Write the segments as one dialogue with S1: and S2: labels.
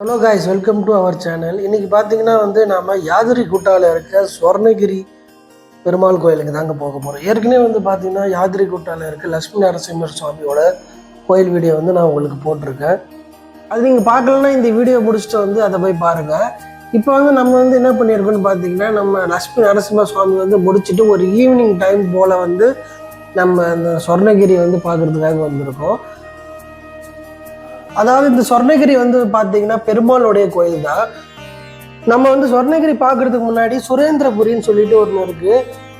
S1: Hello guys welcome to our channel இன்றைக்கி பார்த்தீங்கன்னா வந்து நாம் யாதிரி குட்டாவில் இருக்க ஸ்வர்ணகிரி பெருமாள் கோயிலுக்கு தாங்க போக போகிறோம் ஏற்கனவே வந்து பார்த்தீங்கன்னா யாதிரி குட்டாவில் இருக்க லக்ஷ்மி நரசிம்மர் சுவாமியோட கோயில் வீடியோ வந்து நான் உங்களுக்கு போட்டிருக்கேன். அது நீங்கள் பார்க்கலன்னா இந்த வீடியோ முடிச்சுட்டு வந்து அதை போய் பாருங்கள் இப்போ வந்து நம்ம வந்து என்ன பண்ணியிருக்கோம்னு பார்த்தீங்கன்னா நம்ம லக்ஷ்மி நரசிம்ம சுவாமி வந்து முடிச்சுட்டு ஒரு ஈவினிங் டைம் போல் வந்து நம்ம அந்த சொர்ணகிரி வந்து பார்க்குறதுக்காக வந்திருக்கோம். அதாவது இந்த சொர்ணகிரி வந்து பார்த்தீங்கன்னா பெருமாளுடைய கோயில் தான். நம்ம வந்து சொர்ணகிரி பார்க்கறதுக்கு முன்னாடி சுரேந்திரபுரின்னு சொல்லிட்டு ஒன்று இருக்கு.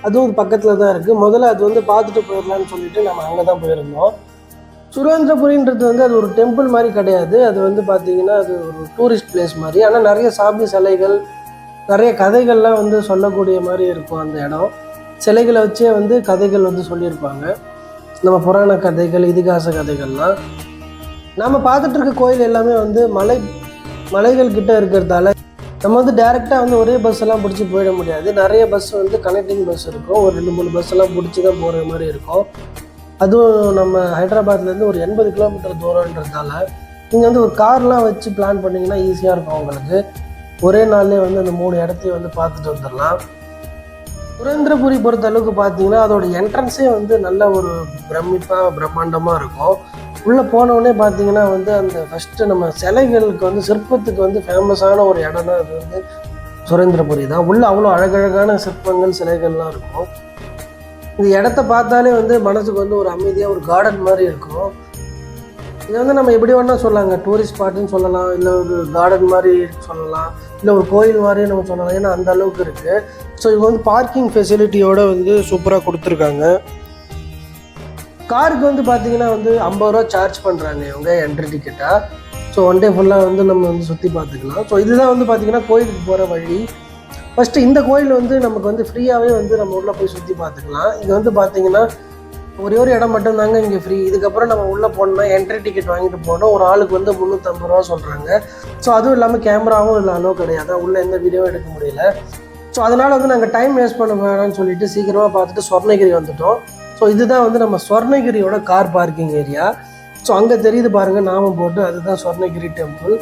S1: அதுவும் பக்கத்தில் தான் இருக்கு. முதல்ல அது வந்து பார்த்துட்டு போயிடலாம்னு சொல்லிட்டு நம்ம அங்கே தான் போயிருந்தோம். சுரேந்திரபுரின்றது வந்து அது ஒரு டெம்பிள் மாதிரி கிடையாது. அது வந்து பார்த்தீங்கன்னா அது ஒரு டூரிஸ்ட் பிளேஸ் மாதிரி. ஆனால் நிறைய சாமி சிலைகள் நிறைய கதைகள்லாம் வந்து சொல்லக்கூடிய மாதிரி இருக்கும் அந்த இடம். சிலைகளை வச்சே வந்து கதைகள் வந்து சொல்லியிருப்பாங்க. நம்ம புராண கதைகள் இதிகாச கதைகள்லாம். நம்ம பார்த்துட்டு இருக்க கோயில் எல்லாமே வந்து மலை மலைகள் கிட்ட இருக்கிறதால நம்ம வந்து டேரெக்டாக வந்து ஒரே பஸ் எல்லாம் பிடிச்சி போயிட முடியாது. நிறைய பஸ் வந்து கனெக்டிங் பஸ் இருக்கும். ஒரு ரெண்டு மூணு பஸ் எல்லாம் பிடிச்சி தான் போகிற மாதிரி இருக்கும். அதுவும் நம்ம ஹைதராபாத்லேருந்து ஒரு எண்பது கிலோமீட்டர் தூரன்றதால நீங்கள் வந்து ஒரு கார்லாம் வச்சு பிளான் பண்ணிங்கன்னா ஈஸியாக இருக்கும் உங்களுக்கு. ஒரே நாள்லேயே வந்து அந்த மூணு இடத்தையும் வந்து பார்த்துட்டு வந்துடலாம். சுரேந்திரபுரி பொறுத்த அளவுக்கு பார்த்தீங்கன்னா அதோட என்ட்ரன்ஸே வந்து நல்ல ஒரு பிரமிப்பாக பிரம்மாண்டமாக இருக்கும். உள்ளே போனவுடனே பார்த்தீங்கன்னா வந்து அந்த ஃபஸ்ட்டு நம்ம சிலைகளுக்கு வந்து சிற்பத்துக்கு வந்து ஃபேமஸான ஒரு இடம்னா அது வந்து சுரேந்திரபுரி தான். உள்ளே அவ்வளோ அழகழகான சிற்பங்கள் சிலைகள்லாம் இருக்கும். இந்த இடத்த பார்த்தாலே வந்து மனசுக்கு வந்து ஒரு அமைதியாக ஒரு கார்டன் மாதிரி இருக்கும். இது வந்து நம்ம எப்படி வேணால் சொல்லலாங்க. டூரிஸ்ட் ஸ்பாட்டுன்னு சொல்லலாம் இல்லை ஒரு கார்டன் மாதிரி சொல்லலாம் இல்லை ஒரு கோயில் மாதிரி நம்ம சொல்லலாம். ஏன்னா அந்த அளவுக்கு இருக்குது ஸோ இவங்க வந்து பார்க்கிங் ஃபெசிலிட்டியோடு வந்து சூப்பராக கொடுத்துருக்காங்க. காருக்கு வந்து பார்த்தீங்கன்னா வந்து ஐம்பது ரூபா சார்ஜ் பண்ணுறாங்க இவங்க என்ட்ரி டிக்கெட்டாக ஸோ ஒன் டே ஃபுல்லாக வந்து நம்ம வந்து சுற்றி பார்த்துக்கலாம் ஸோ இதுதான் வந்து பார்த்திங்கன்னா கோயிலுக்கு போகிற வழி. ஃபஸ்ட்டு இந்த கோயில் வந்து நமக்கு வந்து ஃப்ரீயாகவே வந்து நம்ம உள்ளே போய் சுற்றி பார்த்துக்கலாம் இது வந்து பார்த்திங்கன்னா ஒரே ஒரு இடம் மட்டும்தாங்க இங்கே ஃப்ரீ இதுக்கப்புறம் நம்ம உள்ளே போனோம்னா என்ட்ரி டிக்கெட் வாங்கிட்டு போனோம். ஒரு ஆளுக்கு வந்து முந்நூற்றம்பது ரூபா சொல்கிறாங்க ஸோ அதுவும் இல்லாமல் கேமராவும் இல்லை அலோ கிடையாது. உள்ளே எந்த வீடியோவும் எடுக்க முடியல. ஸோ அதனால் வந்து நாங்கள் டைம் வேஸ்ட் பண்ண வேணாம்னு சொல்லிட்டு சீக்கிரமாக பார்த்துட்டு சொர்ணகிரி வந்துட்டோம். ஸோ இதுதான் வந்து நம்ம சொர்ணகிரியோட கார் பார்க்கிங் ஏரியா ஸோ அங்கே தெரியுது பாருங்கள் நாமம் போட்டு அதுதான் சொர்ணகிரி டெம்பிள்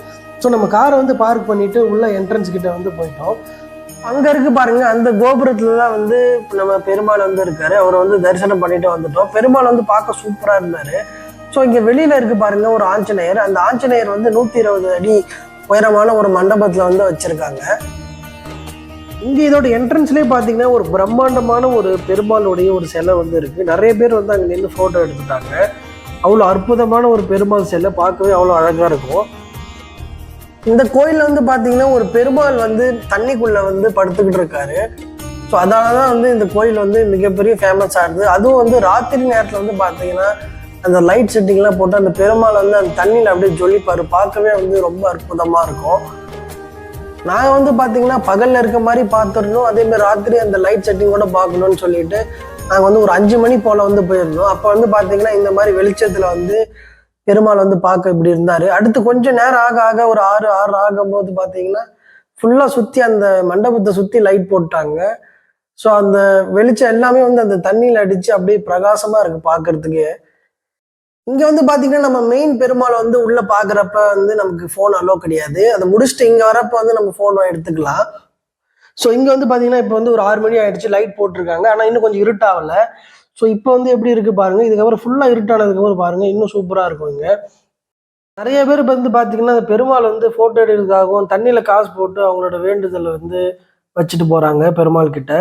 S1: ஸோ நம்ம காரை வந்து பார்க் பண்ணிவிட்டு உள்ள என்ட்ரன்ஸ் கிட்டே வந்து போயிட்டோம். அங்கே இருக்கு பாருங்க அந்த கோபுரத்துல தான் வந்து நம்ம பெருமாள் வந்து இருக்காரு. அவரை வந்து தரிசனம் பண்ணிட்டு வந்துட்டோம். பெருமாள் வந்து பார்க்க சூப்பராக இருந்தார். ஸோ இங்கே வெளியில் இருக்கு பாருங்க ஒரு ஆஞ்சநேயர். அந்த ஆஞ்சநேயர் வந்து நூற்றி இருபது அடி உயரமான ஒரு மண்டபத்தில் வந்து வச்சுருக்காங்க. இங்கே இதோட என்ட்ரன்ஸ்லேயே பார்த்தீங்கன்னா ஒரு பிரம்மாண்டமான ஒரு பெருமாளுடைய ஒரு சிலை வந்து இருக்குது நிறைய பேர் வந்து அங்கே நின்று ஃபோட்டோ எடுத்துட்டாங்க. அவ்வளோ அற்புதமான ஒரு பெருமாள் சிலை பார்க்கவே அவ்வளோ அழகாக இருக்கும். இந்த கோயிலில் வந்து பார்த்தீங்கன்னா ஒரு பெருமாள் வந்து தண்ணிக்குள்ளே வந்து படுத்துக்கிட்டு இருக்காரு. ஸோ அதனால தான் வந்து இந்த கோயில் வந்து மிகப்பெரிய ஃபேமஸ் ஆகுது அதுவும் வந்து ராத்திரி நேரத்தில் வந்து பார்த்தீங்கன்னா அந்த லைட் செட்டிங்லாம் போட்டு அந்த பெருமாள் வந்து அந்த தண்ணியில் அப்படியே ஜொலிப்பார். பார்க்கவே வந்து ரொம்ப அற்புதமாக இருக்கும். நாங்கள் வந்து பார்த்தீங்கன்னா பகலில் இருக்க மாதிரி பார்த்துருந்தோம். அதே மாதிரி ராத்திரி அந்த லைட் செட்டிங் கூட பார்க்கணும்னு சொல்லிட்டு நாங்கள் வந்து ஒரு அஞ்சு மணி போல் வந்து போயிருந்தோம். அப்போ வந்து பார்த்தீங்கன்னா இந்த மாதிரி வெளிச்சத்தில் வந்து பெருமாள் வந்து பார்க்க இப்படி இருந்தார். அடுத்து கொஞ்சம் நேரம் ஆக ஆக ஒரு ஆறு ஆறு ஆகும்போது பார்த்தீங்கன்னா ஃபுல்லாக சுற்றி அந்த மண்டபத்தை சுற்றி லைட் போட்டாங்க. ஸோ அந்த வெளிச்சம் எல்லாமே வந்து அந்த தண்ணியில் அடித்து அப்படியே பிரகாசமாக இருக்குது பார்க்கறதுக்கு. இங்கே வந்து பார்த்தீங்கன்னா நம்ம மெயின் பெருமாள் வந்து உள்ளே பார்க்குறப்ப வந்து நமக்கு ஃபோன் அலோ கிடையாது. அதை முடிச்சுட்டு இங்கே வரப்போ வந்து நம்ம ஃபோன் எடுத்துக்கலாம். ஸோ இங்கே வந்து பார்த்தீங்கன்னா இப்போ வந்து ஒரு ஆறு மணி ஆயிடுச்சு லைட் போட்டிருக்காங்க. ஆனால் இன்னும் கொஞ்சம் இருட்டாகல. ஸோ இப்போ வந்து எப்படி இருக்குது பாருங்கள் இதுக்கப்புறம் ஃபுல்லாக இருட்டானதுக்கப்புறம் பாருங்கள் இன்னும் சூப்பராக இருக்கும் இங்கே. நிறைய பேர் வந்து பார்த்திங்கன்னா அந்த பெருமாள் வந்து ஃபோட்டோ எடுக்கிறதுக்காகவும் தண்ணியில் காசு போட்டு அவங்களோட வேண்டுதலை வந்து வச்சுட்டு போகிறாங்க பெருமாள் கிட்ட.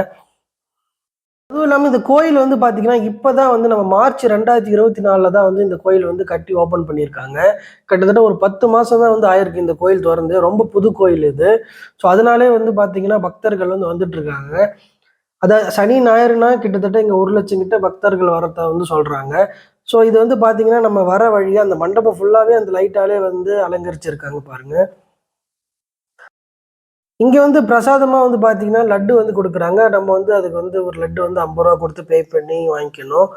S1: அதுவும் இல்லாமல் இந்த கோயில் வந்து பார்த்தீங்கன்னா இப்போ தான் வந்து நம்ம மார்ச் ரெண்டாயிரத்தி இருபத்தி நாலில் தான் வந்து இந்த கோயில் வந்து கட்டி ஓப்பன் பண்ணியிருக்காங்க. கிட்டத்தட்ட ஒரு பத்து மாதம் தான் வந்து ஆயிருக்கு இந்த கோயில் திறந்து. ரொம்ப புது கோயில் இது. ஸோ அதனாலே வந்து பார்த்திங்கன்னா பக்தர்கள் வந்து வந்துட்டு அதாவது அதான் சனி ஞாயிறுனா கிட்டத்தட்ட இங்கே ஒரு லட்சம் கிட்ட பக்தர்கள் வரத்தை வந்து சொல்கிறாங்க ஸோ இது வந்து பார்த்தீங்கன்னா நம்ம வர வழியாக அந்த மண்டபம் ஃபுல்லாகவே அந்த லைட்டாலே வந்து அலங்கரிச்சிருக்காங்க பாருங்க. இங்கே வந்து பிரசாதமாக வந்து பார்த்தீங்கன்னா லட்டு வந்து கொடுக்குறாங்க. நம்ம வந்து அதுக்கு வந்து ஒரு லட்டு வந்து ஐம்பது ரூபா கொடுத்து பே பண்ணி வாங்கிக்கணும்.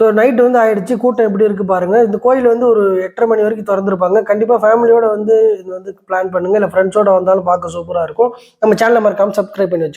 S1: ஸோ நைட்டு வந்து ஆயிடுச்சு. கூட்டம் எப்படி இருக்குது பாருங்கள் இந்த கோயில் வந்து ஒரு எட்டரை மணி வரைக்கும் திறந்துருப்பாங்க. கண்டிப்பாக ஃபேமிலியோடு வந்து இது வந்து பிளான் பண்ணுங்கள் இல்லை ஃப்ரெண்ட்ஸோடு வந்தாலும் பார்க்க சூப்பராக இருக்கும். நம்ம சேனலை மறக்காமல் சப்ஸ்கிரைப் பண்ணி வச்சுக்கோங்க.